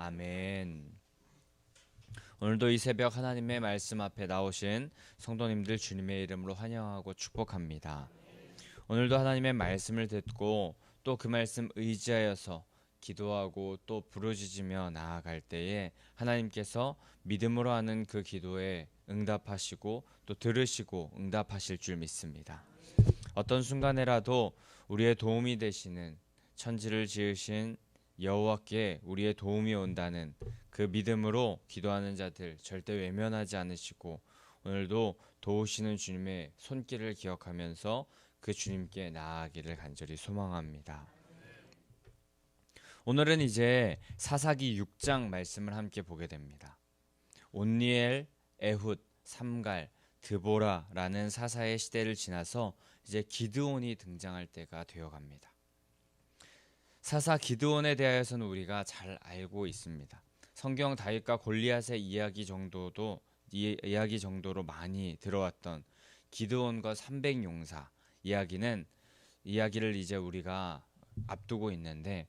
아멘. 오늘도 이 새벽 하나님의 말씀 앞에 나오신 성도님들 주님의 이름으로 환영하고 축복합니다. 오늘도 하나님의 말씀을 듣고 또 그 말씀 의지하여서 기도하고 또 부르짖으며 나아갈 때에 하나님께서 믿음으로 하는 그 기도에 응답하시고 또 들으시고 응답하실 줄 믿습니다. 어떤 순간에라도 우리의 도움이 되시는 천지를 지으신 여호와께 우리의 도움이 온다는 그 믿음으로 기도하는 자들 절대 외면하지 않으시고 오늘도 도우시는 주님의 손길을 기억하면서 그 주님께 나아가기를 간절히 소망합니다. 오늘은 이제 사사기 6장 말씀을 함께 보게 됩니다. 온니엘, 에훗, 삼갈, 드보라라는 사사의 시대를 지나서 이제 기드온이 등장할 때가 되어갑니다. 사사 기드온에 대하여서는 우리가 잘 알고 있습니다. 성경 다윗과 골리앗의 이야기 정도도 이야기 정도로 많이 들어왔던 기드온과 300용사 이야기는 이야기를 이제 우리가 앞두고 있는데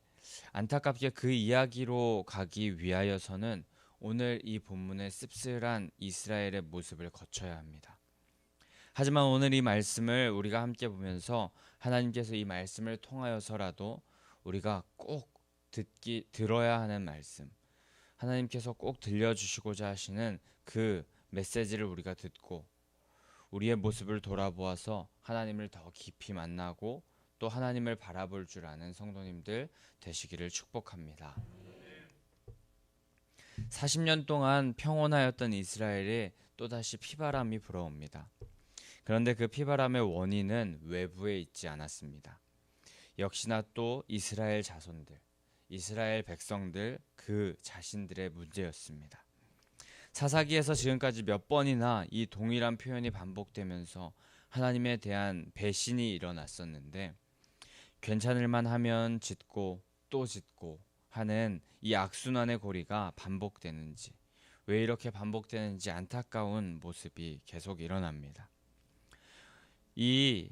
안타깝게 그 이야기로 가기 위하여서는 오늘 이 본문의 씁쓸한 이스라엘의 모습을 거쳐야 합니다. 하지만 오늘 이 말씀을 우리가 함께 보면서 하나님께서 이 말씀을 통하여서라도 우리가 꼭 듣기 들어야 하는 말씀 하나님께서 꼭 들려주시고자 하시는 그 메시지를 우리가 듣고 우리의 모습을 돌아보아서 하나님을 더 깊이 만나고 또 하나님을 바라볼 줄 아는 성도님들 되시기를 축복합니다. 40년 동안 평온하였던 이스라엘에 또다시 피바람이 불어옵니다. 그런데 그 피바람의 원인은 외부에 있지 않았습니다. 역시나 또 이스라엘 자손들, 이스라엘 백성들 그 자신들의 문제였습니다. 사사기에서 지금까지 몇 번이나 이 동일한 표현이 반복되면서 하나님에 대한 배신이 일어났었는데 괜찮을만 하면 짓고 또 짓고 하는 이 악순환의 고리가 반복되는지 왜 이렇게 반복되는지 안타까운 모습이 계속 일어납니다. 이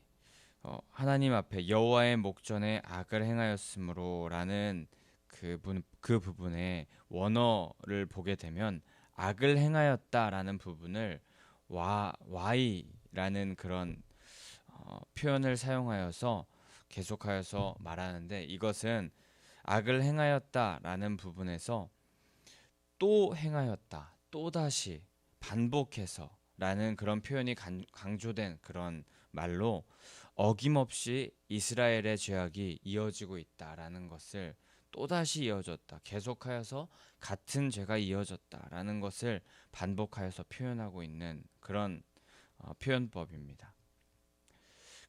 어, 하나님 앞에 여호와의 목전에 악을 행하였으므로라는 그, 부, 그 부분의 원어를 보게 되면 악을 행하였다라는 부분을 와 와이라는 그런 어, 표현을 사용하여서 계속하여서 말하는데 이것은 악을 행하였다라는 부분에서 또 행하였다 또 다시 반복해서라는 그런 표현이 강조된 그런 말로 어김없이 이스라엘의 죄악이 이어지고 있다라는 것을 또다시 이어졌다. 계속하여서 같은 죄가 이어졌다라는 것을 반복하여서 표현하고 있는 그런 어, 표현법입니다.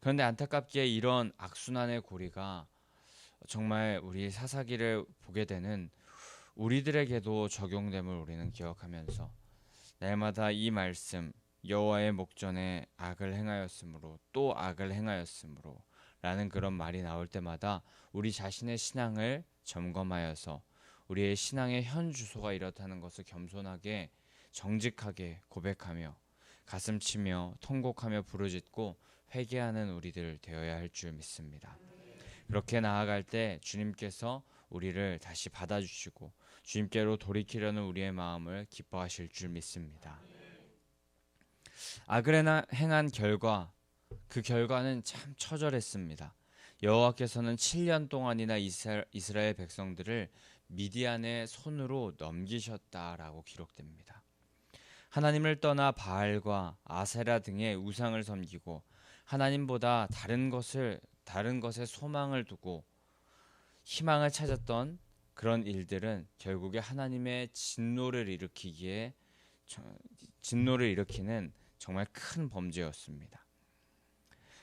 그런데 안타깝게 이런 악순환의 고리가 정말 우리 사사기를 보게 되는 우리들에게도 적용됨을 우리는 기억하면서 날마다 이 말씀 여호와의 목전에 악을 행하였으므로 또 악을 행하였으므로 라는 그런 말이 나올 때마다 우리 자신의 신앙을 점검하여서 우리의 신앙의 현 주소가 이렇다는 것을 겸손하게 정직하게 고백하며 가슴 치며 통곡하며 부르짖고 회개하는 우리들 되어야 할 줄 믿습니다. 그렇게 나아갈 때 주님께서 우리를 다시 받아주시고 주님께로 돌이키려는 우리의 마음을 기뻐하실 줄 믿습니다. 아그레나 행한 결과 그 결과는 참 처절했습니다. 여호와께서는 7년 동안이나 이스라엘 백성들을 미디안의 손으로 넘기셨다라고 기록됩니다. 하나님을 떠나 바알과 아세라 등의 우상을 섬기고 하나님보다 다른 것을 다른 것에 소망을 두고 희망을 찾았던 그런 일들은 결국에 하나님의 진노를 일으키기에 진노를 일으키는 정말 큰 범죄였습니다.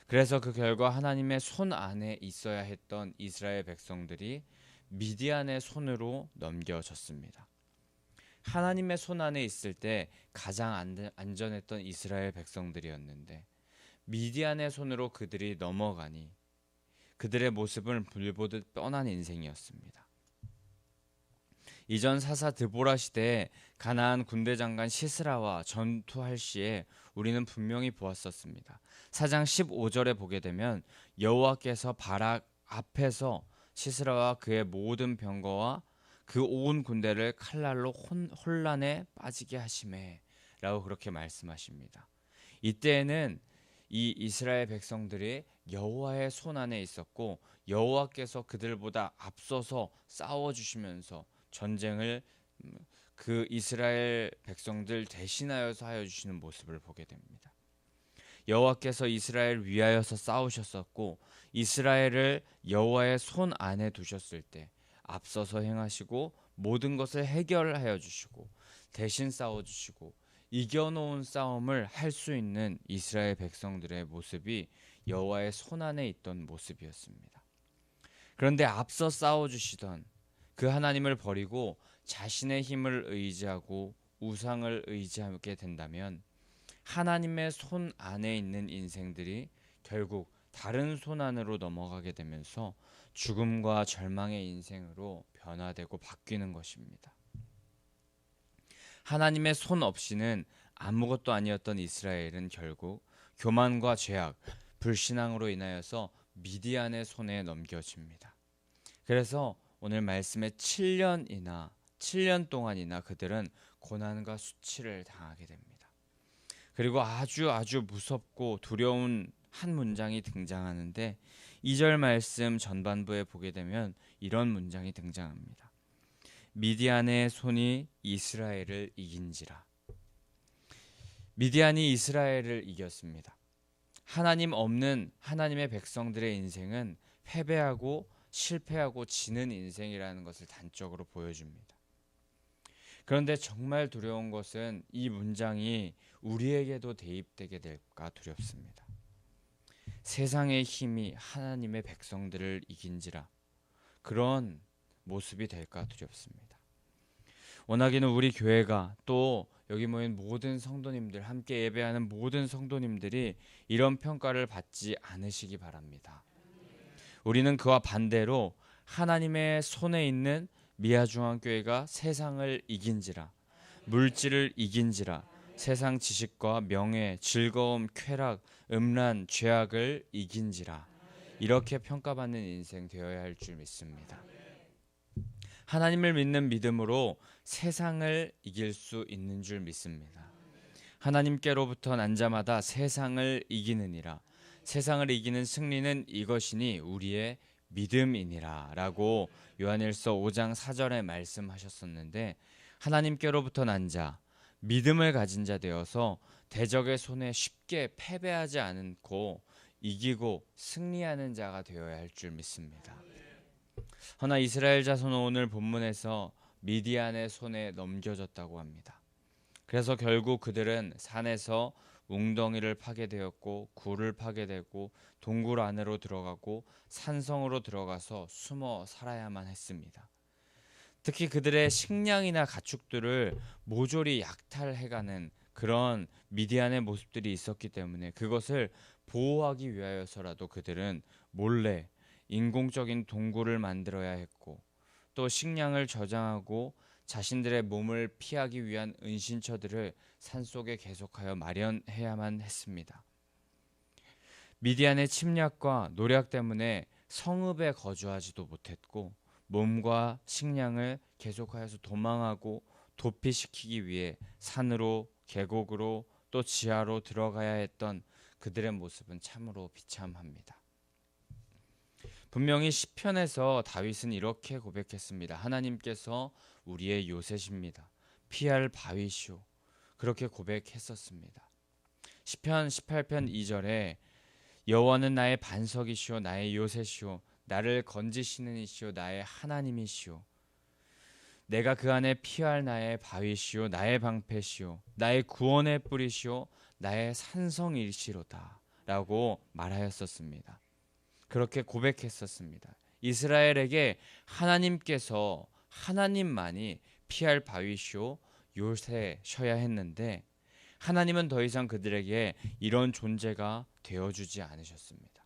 그래서 그 결과 하나님의 손 안에 있어야 했던 이스라엘 백성들이 미디안의 손으로 넘겨졌습니다. 하나님의 손 안에 있을 때 가장 안전했던 이스라엘 백성들이었는데 미디안의 손으로 그들이 넘어가니 그들의 모습은 불보듯 뻔한 인생이었습니다. 이전 사사 드보라 시대에 가나안 군대 장관 시스라와 전투할 시에 우리는 분명히 보았었습니다. 사장 15절에 보게 되면 여호와께서 바락 앞에서 시스라와 그의 모든 병거와 그 온 군대를 칼날로 혼, 혼란에 빠지게 하심에라고 그렇게 말씀하십니다. 이때에는 이 이스라엘 백성들이 여호와의 손 안에 있었고 여호와께서 그들보다 앞서서 싸워 주시면서 전쟁을 음, 그 이스라엘 백성들 대신하여서 하여 주시는 모습을 보게 됩니다. 여호와께서 이스라엘 위하여서 싸우셨었고 이스라엘을 여호와의 손 안에 두셨을 때 앞서서 행하시고 모든 것을 해결하여 주시고 대신 싸워 주시고 이겨놓은 싸움을 할 수 있는 이스라엘 백성들의 모습이 여호와의 손 안에 있던 모습이었습니다. 그런데 앞서 싸워 주시던 그 하나님을 버리고 자신의 힘을 의지하고 우상을 의지하게 된다면 하나님의 손 안에 있는 인생들이 결국 다른 손 안으로 넘어가게 되면서 죽음과 절망의 인생으로 변화되고 바뀌는 것입니다. 하나님의 손 없이는 아무것도 아니었던 이스라엘은 결국 교만과 죄악, 불신앙으로 인하여서 미디안의 손에 넘겨집니다. 그래서 오늘 말씀에 7년이나 7년 동안이나 그들은 고난과 수치를 당하게 됩니다. 그리고 아주 아주 무섭고 두려운 한 문장이 등장하는데 2절 말씀 전반부에 보게 되면 이런 문장이 등장합니다. 미디안의 손이 이스라엘을 이긴지라. 미디안이 이스라엘을 이겼습니다. 하나님 없는 하나님의 백성들의 인생은 패배하고 실패하고 지는 인생이라는 것을 단적으로 보여줍니다. 그런데 정말 두려운 것은 이 문장이 우리에게도 대입되게 될까 두렵습니다. 세상의 힘이 하나님의 백성들을 이긴지라 그런 모습이 될까 두렵습니다. 워낙에는 우리 교회가 또 여기 모인 모든 성도님들 함께 예배하는 모든 성도님들이 이런 평가를 받지 않으시기 바랍니다. 우리는 그와 반대로 하나님의 손에 있는 미아중앙 교회가 세상을 이긴지라 물질을 이긴지라 세상 지식과 명예, 즐거움, 쾌락, 음란, 죄악을 이긴지라 이렇게 평가받는 인생 되어야 할 줄 믿습니다. 하나님을 믿는 믿음으로 세상을 이길 수 있는 줄 믿습니다. 하나님께로부터 난 자마다 세상을 이기느니라. 세상을 이기는 승리는 이것이니 우리의 믿음이니라라고 요한일서 5장 4절에 말씀하셨었는데 하나님께로부터 난 자, 믿음을 가진 자 되어서 대적의 손에 쉽게 패배하지 않고 이기고 승리하는 자가 되어야 할 줄 믿습니다. 허나 이스라엘 자손은 오늘 본문에서 미디안의 손에 넘겨졌다고 합니다. 그래서 결국 그들은 산에서 웅덩이를 파게 되었고 굴을 파게 되고 동굴 안으로 들어가고 산성으로 들어가서 숨어 살아야만 했습니다. 특히 그들의 식량이나 가축들을 모조리 약탈해가는 그런 미디안의 모습들이 있었기 때문에 그것을 보호하기 위하여서라도 그들은 몰래 인공적인 동굴을 만들어야 했고 또 식량을 저장하고 자신들의 몸을 피하기 위한 은신처들을 산속에 계속하여 마련해야만 했습니다. 미디안의 침략과 노력 때문에 성읍에 거주하지도 못했고 몸과 식량을 계속하여서 도망하고 도피시키기 위해 산으로 계곡으로 또 지하로 들어가야 했던 그들의 모습은 참으로 비참합니다. 분명히 시편에서 다윗은 이렇게 고백했습니다. 하나님께서 우리의 요새십니다. 피할 바위시오. 그렇게 고백했었습니다. 시편 18편 2절에 여호와는 나의 반석이시오 나의 요새시오 나를 건지시는 이시오 나의 하나님이시오 내가 그 안에 피할 나의 바위시오 나의 방패시오 나의 구원의 뿌리시오 나의 산성일시로다 라고 말하였었습니다. 그렇게 고백했었습니다. 이스라엘에게 하나님께서 하나님만이 피할 바위시오 요새셔야 했는데 하나님은 더 이상 그들에게 이런 존재가 되어주지 않으셨습니다.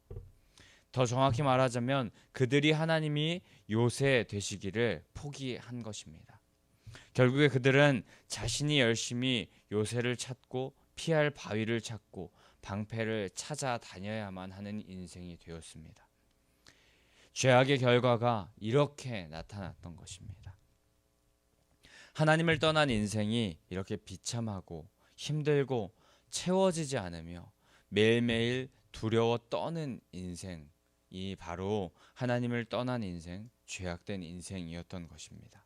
더 정확히 말하자면 그들이 하나님이 요새 되시기를 포기한 것입니다. 결국에 그들은 자신이 열심히 요새를 찾고 피할 바위를 찾고 방패를 찾아다녀야만 하는 인생이 되었습니다. 죄악의 결과가 이렇게 나타났던 것입니다. 하나님을 떠난 인생이 이렇게 비참하고 힘들고 채워지지 않으며 매일매일 두려워 떠는 인생이 바로 하나님을 떠난 인생, 죄악된 인생이었던 것입니다.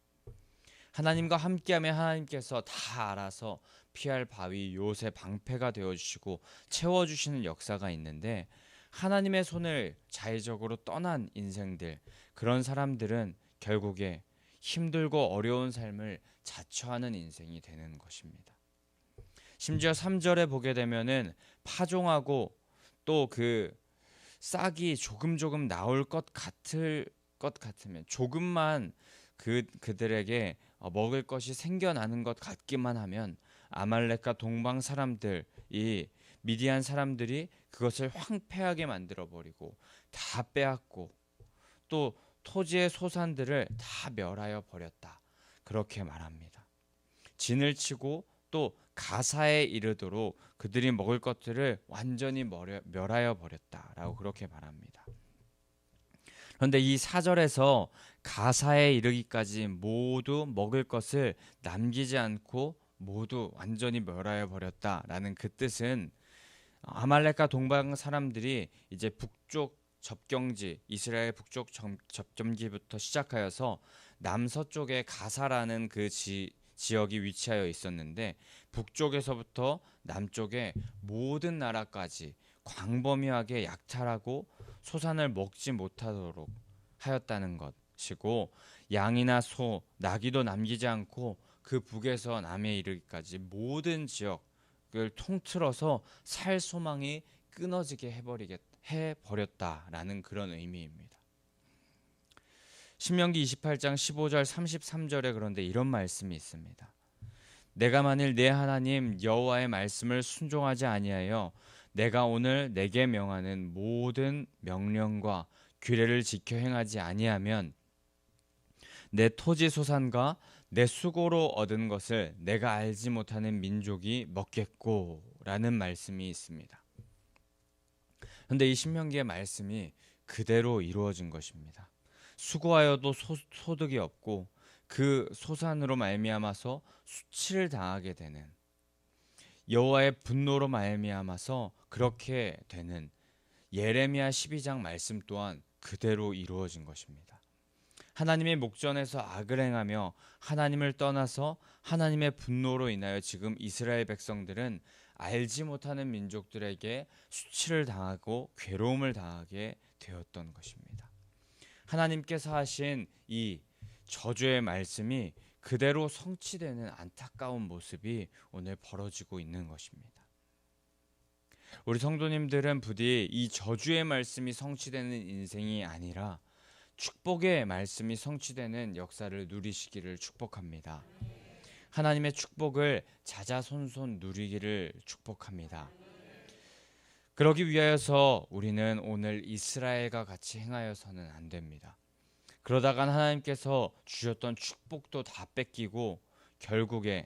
하나님과 함께하면 하나님께서 다 알아서 피할 바위 요새 방패가 되어 주시고 채워 주시는 역사가 있는데 하나님의 손을 자의적으로 떠난 인생들 그런 사람들은 결국에 힘들고 어려운 삶을 자처하는 인생이 되는 것입니다. 심지어 3절에 보게 되면은 파종하고 또 그 싹이 조금 조금 나올 것 같을 것 같으면 조금만 그 그들에게 어, 먹을 것이 생겨나는 것 같기만 하면 아말렉과 동방 사람들이 미디안 사람들이 그것을 황폐하게 만들어 버리고 다 빼앗고 또 토지의 소산들을 다 멸하여 버렸다. 그렇게 말합니다. 진을 치고 또 가사에 이르도록 그들이 먹을 것들을 완전히 멸하여 버렸다라고 그렇게 말합니다. 그런데 이 사절에서 가사에 이르기까지 모두 먹을 것을 남기지 않고 모두 완전히 멸하여 버렸다라는 그 뜻은 아말렉과 동방 사람들이 이제 북쪽 접경지 이스라엘 북쪽 접점기부터 시작하여서 남서쪽에 가사라는 그 지, 지역이 위치하여 있었는데 북쪽에서부터 남쪽에 모든 나라까지 광범위하게 약탈하고 소산을 먹지 못하도록 하였다는 것이고 양이나 소, 나귀도 남기지 않고 그 북에서 남에 이르기까지 모든 지역을 통틀어서 살 소망이 끊어지게 해버리겠 해버렸다라는 그런 의미입니다. 신명기 28장 15절 33절에 그런데 이런 말씀이 있습니다. 내가 만일 내 하나님 여호와의 말씀을 순종하지 아니하여 내가 오늘 내게 명하는 모든 명령과 규례를 지켜 행하지 아니하면 내 토지 소산과 내 수고로 얻은 것을 내가 알지 못하는 민족이 먹겠고라는 말씀이 있습니다. 그런데 이 신명기의 말씀이 그대로 이루어진 것입니다. 수고하여도 소, 소득이 없고 그 소산으로 말미암아서 수치를 당하게 되는 여호와의 분노로 말미암아서 그렇게 되는 예레미야 12장 말씀 또한 그대로 이루어진 것입니다. 하나님의 목전에서 악을 행하며 하나님을 떠나서 하나님의 분노로 인하여 지금 이스라엘 백성들은 알지 못하는 민족들에게 수치를 당하고 괴로움을 당하게 되었던 것입니다. 하나님께서 하신 이 저주의 말씀이 그대로 성취되는 안타까운 모습이 오늘 벌어지고 있는 것입니다. 우리 성도님들은 부디 이 저주의 말씀이 성취되는 인생이 아니라 축복의 말씀이 성취되는 역사를 누리시기를 축복합니다. 하나님의 축복을 자자손손 누리기를 축복합니다. 그러기 위하여서 우리는 오늘 이스라엘과 같이 행하여서는 안 됩니다. 그러다간 하나님께서 주셨던 축복도 다 뺏기고 결국에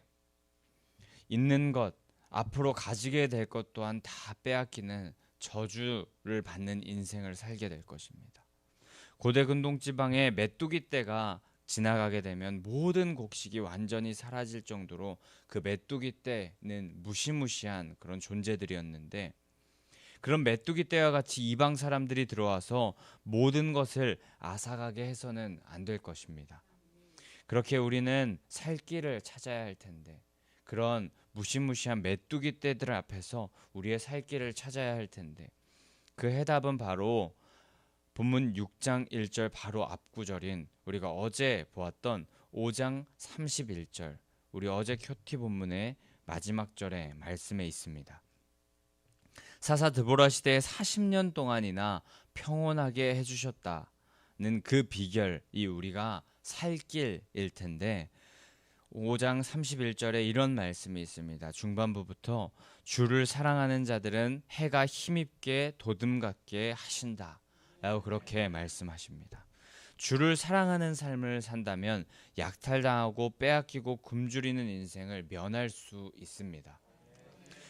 있는 것, 앞으로 가지게 될 것 또한 다 빼앗기는 저주를 받는 인생을 살게 될 것입니다. 고대 근동 지방의 메뚜기 떼가 지나가게 되면 모든 곡식이 완전히 사라질 정도로 그 메뚜기 떼는 무시무시한 그런 존재들이었는데 그런 메뚜기 떼와 같이 이방 사람들이 들어와서 모든 것을 아사가게 해서는 안 될 것입니다. 그렇게 우리는 살 길을 찾아야 할 텐데 그런 무시무시한 메뚜기 떼들 앞에서 우리의 살 길을 찾아야 할 텐데 그 해답은 바로 본문 6장 1절 바로 앞 구절인 우리가 어제 보았던 5장 31절 우리 어제 큐티 본문의 마지막 절에 말씀에 있습니다. 사사 드보라 시대에 40년 동안이나 평온하게 해주셨다는 그 비결이 우리가 살 길일 텐데 5장 31절에 이런 말씀이 있습니다. 중반부부터 주를 사랑하는 자들은 해가 힘입게 도듬 같게 하신다. 라고 그렇게 말씀하십니다. 주를 사랑하는 삶을 산다면 약탈당하고 빼앗기고 굶주리는 인생을 면할 수 있습니다.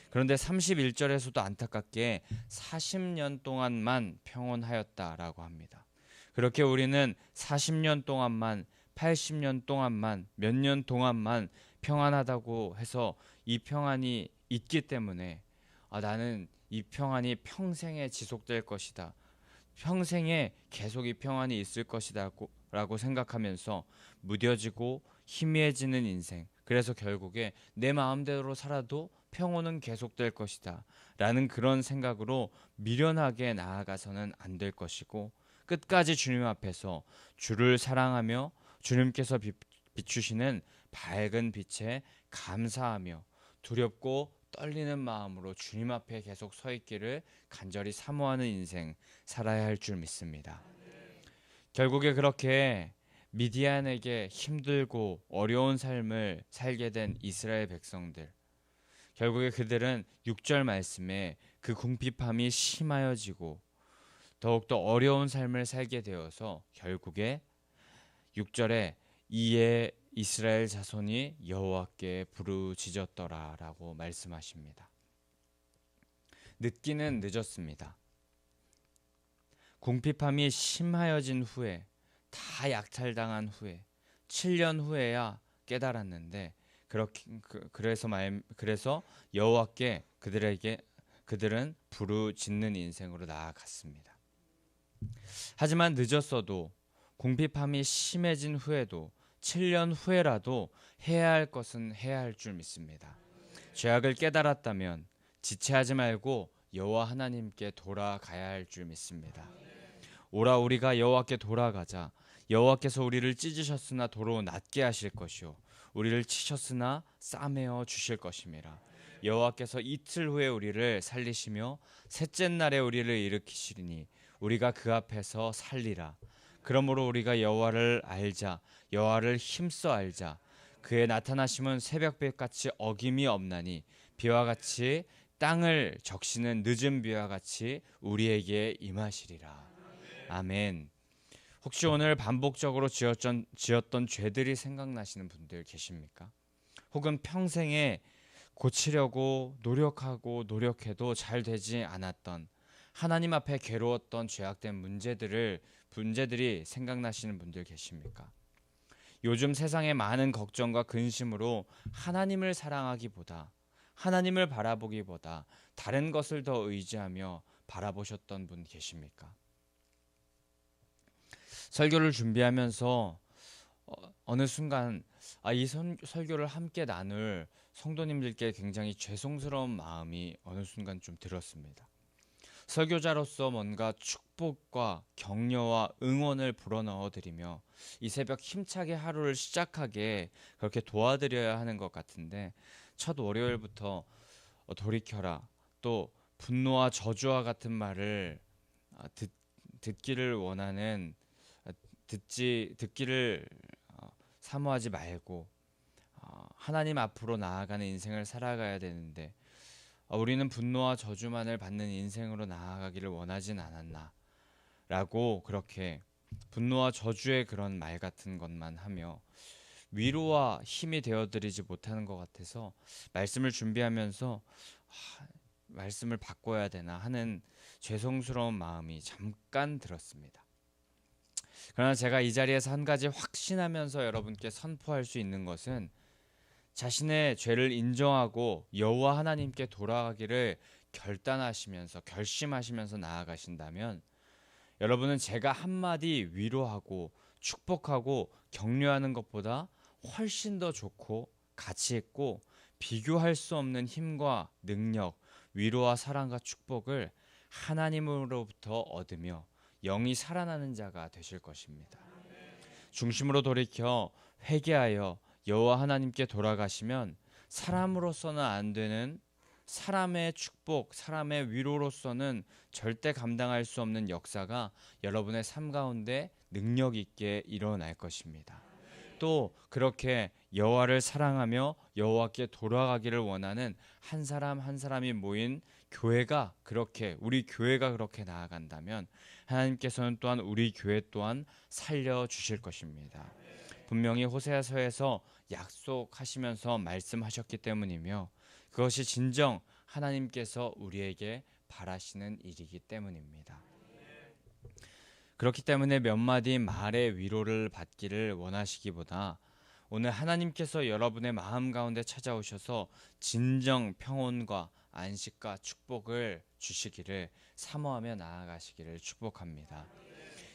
그런데 31절에서도 안타깝게 40년 동안만 평온하였다라고 합니다. 그렇게 우리는 40년 동안만 80년 동안만 몇 년 동안만 평안하다고 해서 이 평안이 있기 때문에 아, 나는 이 평안이 평생에 지속될 것이다. 평생에 계속 이 평안이 있을 것이다라고 생각하면서 무뎌지고 희미해지는 인생. 그래서 결국에 내 마음대로 살아도 평온은 계속될 것이다. 라는 그런 생각으로 미련하게 나아가서는 안 될 것이고 끝까지 주님 앞에서 주를 사랑하며 주님께서 비추시는 밝은 빛에 감사하며 두렵고 떨리는 마음으로 주님 앞에 계속 서 있기를 간절히 사모하는 인생 살아야 할 줄 믿습니다. 결국에 그렇게 미디안에게 힘들고 어려운 삶을 살게 된 이스라엘 백성들. 결국에 그들은 6절 말씀에 그 궁핍함이 심하여지고 더욱더 어려운 삶을 살게 되어서 결국에 6절에 이에 이스라엘 자손이 여호와께 부르짖었더라라고 말씀하십니다. 늦기는 늦었습니다. 궁핍함이 심하여진 후에 다 약탈당한 후에 7년 후에야 깨달았는데 그렇게 그, 그래서 말 그래서 여호와께 그들에게 그들은 부르짖는 인생으로 나아갔습니다. 하지만 늦었어도 궁핍함이 심해진 후에도 7년 후에라도 해야 할 것은 해야 할 줄 믿습니다. 죄악을 깨달았다면 지체하지 말고 여호와 하나님께 돌아가야 할 줄 믿습니다. 오라 우리가 여호와께 돌아가자. 여호와께서 우리를 찢으셨으나 도로 낫게 하실 것이요 우리를 치셨으나 싸매어 주실 것임이라. 여호와께서 이틀 후에 우리를 살리시며 셋째 날에 우리를 일으키시리니 우리가 그 앞에서 살리라. 그러므로 우리가 여호와를 알자. 여호와를 힘써 알자. 그의 나타나심은 새벽빛 같이 어김이 없나니 비와 같이 땅을 적시는 늦은 비와 같이 우리에게 임하시리라. 아멘. 혹시 오늘 반복적으로 지었던, 지었던 죄들이 생각나시는 분들 계십니까? 혹은 평생에 고치려고 노력하고 노력해도 잘 되지 않았던 하나님 앞에 괴로웠던 죄악된 문제들을 문제들이 생각나시는 분들 계십니까? 요즘 세상의 많은 걱정과 근심으로 하나님을 사랑하기보다 하나님을 바라보기보다 다른 것을 더 의지하며 바라보셨던 분 계십니까? 설교를 준비하면서 어, 느 순간 아, 이 선, 설교를 함께 나눌 성도님들께 굉장히 죄송스러운 마음이 어느 순간 좀 들었습니다. 설교자로서 뭔가 축복과 격려와 응원을 불어넣어 드리며 이 새벽 힘차게 하루를 시작하게 그렇게 도와드려야 하는 것 같은데 첫 월요일부터 어, 돌이켜라 또 분노와 저주와 같은 말을 아, 듣, 듣기를 원하는 아, 듣지 듣기를 어, 사모하지 말고 어, 하나님 앞으로 나아가는 인생을 살아가야 되는데 우리는 분노와 저주만을 받는 인생으로 나아가기를 원하진 않았나 라고 그렇게 분노와 저주의 그런 말 같은 것만 하며 위로와 힘이 되어드리지 못하는 것 같아서 말씀을 준비하면서 하, 말씀을 바꿔야 되나 하는 죄송스러운 마음이 잠깐 들었습니다. 그러나 제가 이 자리에서 한 가지 확신하면서 여러분께 선포할 수 있는 것은 자신의 죄를 인정하고 여호와 하나님께 돌아가기를 결단하시면서 결심하시면서 나아가신다면 여러분은 제가 한마디 위로하고 축복하고 격려하는 것보다 훨씬 더 좋고 가치 있고 비교할 수 없는 힘과 능력, 위로와 사랑과 축복을 하나님으로부터 얻으며 영이 살아나는 자가 되실 것입니다. 중심으로 돌이켜 회개하여 여호와 하나님께 돌아가시면 사람으로서는 안 되는 사람의 축복, 사람의 위로로서는 절대 감당할 수 없는 역사가 여러분의 삶 가운데 능력 있게 일어날 것입니다. 또 그렇게 여호와를 사랑하며 여호와께 돌아가기를 원하는 한 사람 한 사람이 모인 교회가 그렇게 우리 교회가 그렇게 나아간다면 하나님께서는 또한 우리 교회 또한 살려 주실 것입니다. 분명히 호세아서에서 약속하시면서 말씀하셨기 때문이며 그것이 진정 하나님께서 우리에게 바라시는 일이기 때문입니다. 그렇기 때문에 몇 마디 말의 위로를 받기를 원하시기보다 오늘 하나님께서 여러분의 마음 가운데 찾아오셔서 진정 평온과 안식과 축복을 주시기를 사모하며 나아가시기를 축복합니다.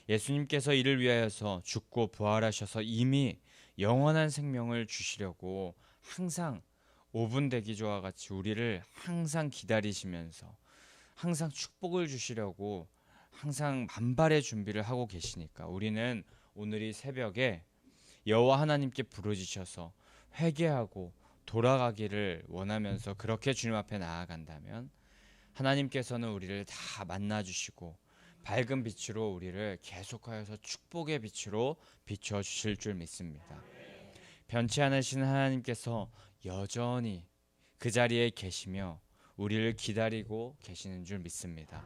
예수님께서 이를 위하여서 죽고 부활하셔서 이미 영원한 생명을 주시려고 항상 5분 대기조와 같이 우리를 항상 기다리시면서 항상 축복을 주시려고 항상 만발의 준비를 하고 계시니까 우리는 오늘 이 새벽에 여호와 하나님께 부르짖어서 회개하고 돌아가기를 원하면서 그렇게 주님 앞에 나아간다면 하나님께서는 우리를 다 만나 주시고 밝은 빛으로 우리를 계속하여서 축복의 빛으로 비춰 주실 줄 믿습니다. 변치 않으신 하나님께서 여전히 그 자리에 계시며 우리를 기다리고 계시는 줄 믿습니다.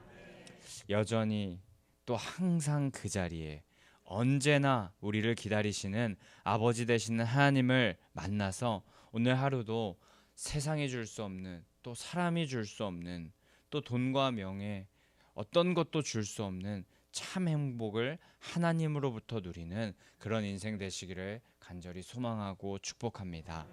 여전히 또 항상 그 자리에 언제나 우리를 기다리시는 아버지 되시는 하나님을 만나서 오늘 하루도 세상이 줄 수 없는 또 사람이 줄 수 없는 또 돈과 명예 어떤 것도 줄 수 없는 참 행복을 하나님으로부터 누리는 그런 인생 되시기를 간절히 소망하고 축복합니다.